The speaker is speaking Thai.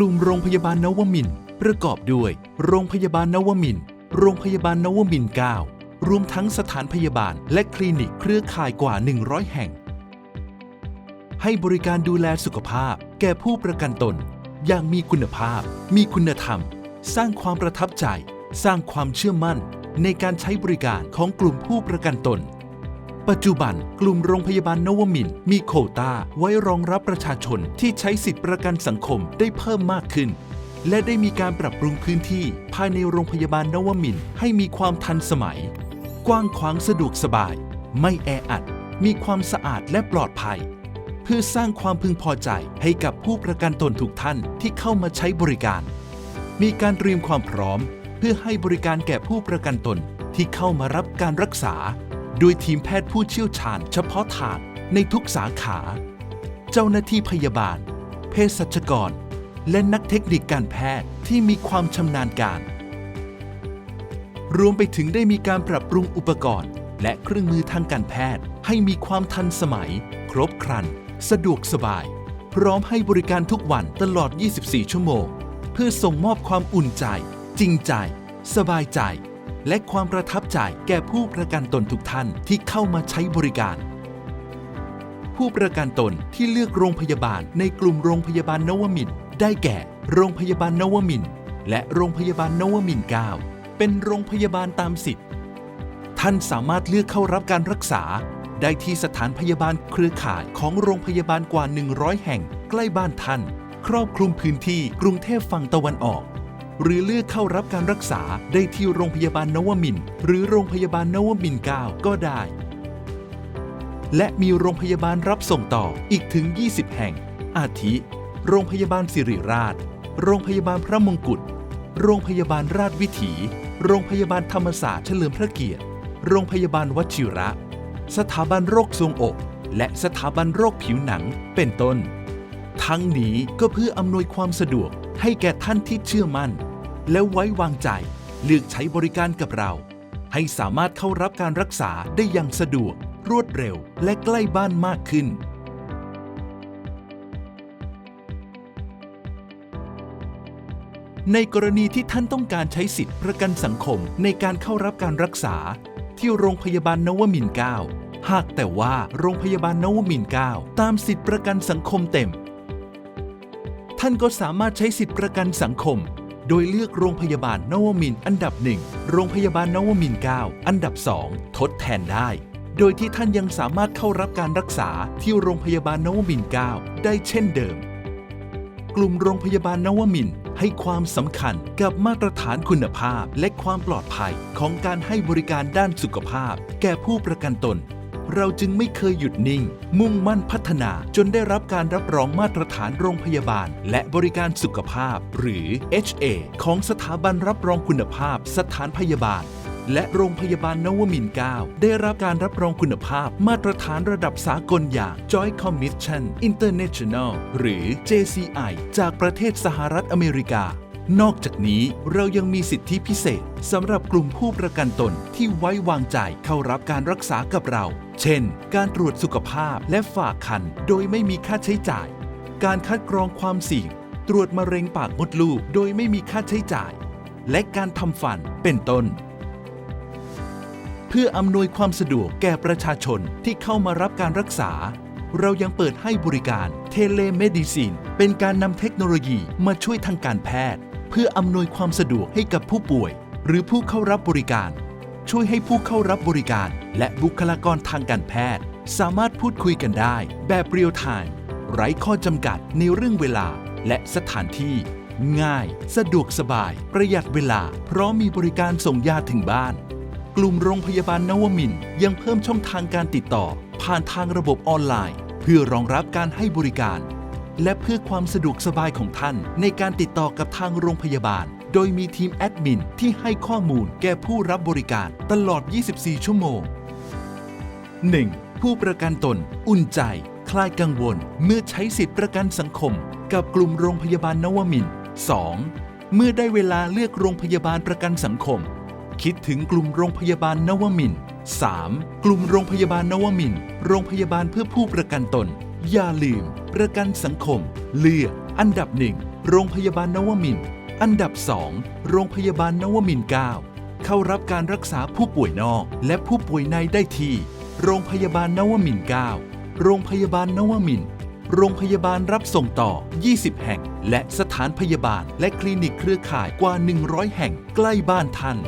ลุ่มโรงพยาบาลนวมินทร์ประกอบด้วย โรงพยาบาลนวมินทร์โรงพยาบาลนวมินทร์9รวมทั้งสถานพยาบาลและคลินิกเครือข่ายกว่า 100 แห่ง ให้บริการดูแลสุขภาพ แก่ผู้ประกันตน อย่างมีคุณภาพ มีคุณธรรม สร้างความประทับใจ สร้างความเชื่อมั่น ในการใช้บริการของกลุ่มผู้ประกันตน ปัจจุบันกลุ่มโรงพยาบาลนวมินท์มีโควตาไว้รองรับประชาชนที่ใช้สิทธิประกันสังคมได้เพิ่มมากขึ้น และได้มีการปรับปรุงพื้นที่ ภายในโรงพยาบาลนวมินท์ให้มีความทันสมัย กว้างขวางสะดวกสบาย ไม่แออัด มีความสะอาดและปลอดภัย เพื่อสร้างความพึงพอใจให้กับผู้ประกันตนทุกท่านที่เข้ามาใช้บริการ มีการเตรียมความพร้อม เพื่อให้บริการแก่ผู้ประกันตนที่เข้ามารับการรักษา โดยทีมแพทย์ผู้เชี่ยวชาญเฉพาะทางในทุกสาขา เจ้าหน้าที่พยาบาล เภสัชกร และนักเทคนิคการแพทย์ที่มีความชำนาญการ รวมไปถึงได้มีการปรับปรุงอุปกรณ์ และเครื่องมือทางการแพทย์ให้มีความทันสมัย ครบครัน สะดวกสบาย พร้อมให้บริการทุกวันตลอด 24 ชั่วโมง เพื่อส่งมอบความอุ่นใจ จริงใจ สบายใจ และความประทับใจแก่ผู้ประกันตนทุกท่านที่เข้ามาใช้บริการ ผู้ประกันตนที่เลือกโรงพยาบาลในกลุ่มโรงพยาบาลนวมินได้แก่ โรงพยาบาลนวมินและโรงพยาบาลนวมิน9เป็นโรงพยาบาลตามสิทธิ์ ท่านสามารถเลือกเข้ารับการรักษา ได้ที่สถานพยาบาลเครือข่ายของโรงพยาบาลกว่า 100 แห่งใกล้บ้านท่าน ครอบคลุมพื้นที่กรุงเทพฝั่งตะวันออก หรือเลือกเข้ารับการรักษาได้ที่โรงพยาบาลนวมินทร์หรือโรงพยาบาลนวมินทร์9ก็ได้ และมีโรงพยาบาลรับส่งต่ออีกถึง 20 แห่ง อาทิ โรงพยาบาลสิริราช โรงพยาบาลพระมงกุฎ โรงพยาบาลราชวิถี โรงพยาบาลธรรมศาสตร์เฉลิมพระเกียรติ โรงพยาบาลวชิระ สถาบันโรคทรวงอก และสถาบันโรคผิวหนัง เป็นต้น ทั้งนี้ก็เพื่ออำนวยความสะดวกให้แก่ท่านที่เชื่อมั่น และไว้วางใจ เลือกใช้บริการกับเรา ให้สามารถเข้ารับการรักษาได้อย่างสะดวก รวดเร็ว และใกล้บ้านมากขึ้น ในกรณีที่ท่านต้องการใช้สิทธิประกันสังคมในการเข้ารับการรักษา ที่โรงพยาบาลนวมินทร์9หากแต่ว่าโรงพยาบาลนวมินทร์9ตามสิทธิประกันสังคมเต็ม ท่านก็สามารถใช้สิทธิประกันสังคม โดยเลือกโรงพยาบาลนวมินอันดับ 1 โรงพยาบาลนวมิน 9 อันดับ 2 ทดแทนได้ โดยที่ท่านยังสามารถเข้ารับการรักษาที่โรงพยาบาลนวมิน 9 ได้เช่นเดิม กลุ่มโรงพยาบาลนวมินให้ความสำคัญกับมาตรฐานคุณภาพและความปลอดภัยของการให้บริการด้านสุขภาพ แก่ผู้ประกันตน เราจึงไม่เคยหยุดนิ่ง มุ่งมั่นพัฒนาจนได้รับการรับรองมาตรฐานโรงพยาบาล และบริการสุขภาพ หรือ HA ของสถาบันรับรองคุณภาพ สถานพยาบาลและโรงพยาบาลนวมินทร์9ได้รับการรับรองคุณภาพมาตรฐานระดับสากลอย่าง Joint Commission International หรือ JCI จากประเทศสหรัฐอเมริกา นอกจากนี้เรายังมีสิทธิพิเศษสำหรับกลุ่มผู้ประกันตนที่ไว้วางใจเข้ารับการรักษากับเรา เช่น การตรวจสุขภาพและฝากคันโดยไม่มีค่าใช้จ่าย การคัดกรองความเสี่ยง ตรวจมะเร็งปากมดลูกโดยไม่มีค่าใช้จ่าย และการทำฟันเป็นต้น เพื่ออำนวยความสะดวกแก่ประชาชนที่เข้ามารับการรักษา เรายังเปิดให้บริการเทเลเมดิซินเป็นการนำเทคโนโลยีมาช่วยทางการแพทย์ เพื่ออำนวยความสะดวกให้กับผู้ป่วย หรือผู้เข้ารับบริการ ช่วยให้ผู้เข้ารับบริการ และบุคลากรทางการแพทย์ สามารถพูดคุยกันได้ แบบเรียลไทม์ไร้ข้อจำกัดในเรื่องเวลาและสถานที่ ง่าย สะดวกสบาย ประหยัดเวลา เพราะมีบริการส่งยาถึงบ้าน กลุ่มโรงพยาบาลนวมินยังเพิ่มช่องทางการติดต่อ ผ่านทางระบบออนไลน์ เพื่อรองรับการให้บริการ และเพื่อความสะดวกสบายของท่าน ในการติดต่อกับทางโรงพยาบาล โดยมีทีมแอดมินที่ให้ข้อมูลแก่ผู้รับบริการตลอด 24 ชั่วโมง 1. ผู้ประกันตน อุ่นใจ คลายกังวล เมื่อใช้สิทธิประกันสังคม กับกลุ่มโรงพยาบาลนวมินทร์ 2. เมื่อได้เวลาเลือกโรงพยาบาลประกันสังคม คิดถึงกลุ่มโรงพยาบาลนวมินทร์ 3. กลุ่มโรงพยาบาลนวมินทร์โรงพยาบาลเพื่อผู้ประกันตน อย่าลืม ประกันสังคม เลือกอันดับหนึ่งโรงพยาบาลนวมิน อันดับ2โรงพยาบาลนวมิน 9 เข้ารับการรักษาผู้ป่วยนอก และผู้ป่วยในได้ที่ โรงพยาบาลนวมิน 9 โรงพยาบาลนวมิน โรงพยาบาลรับส่งต่อ 20 แห่ง และสถานพยาบาลและคลินิกเครือข่ายกว่า 100 แห่งใกล้บ้านท่าน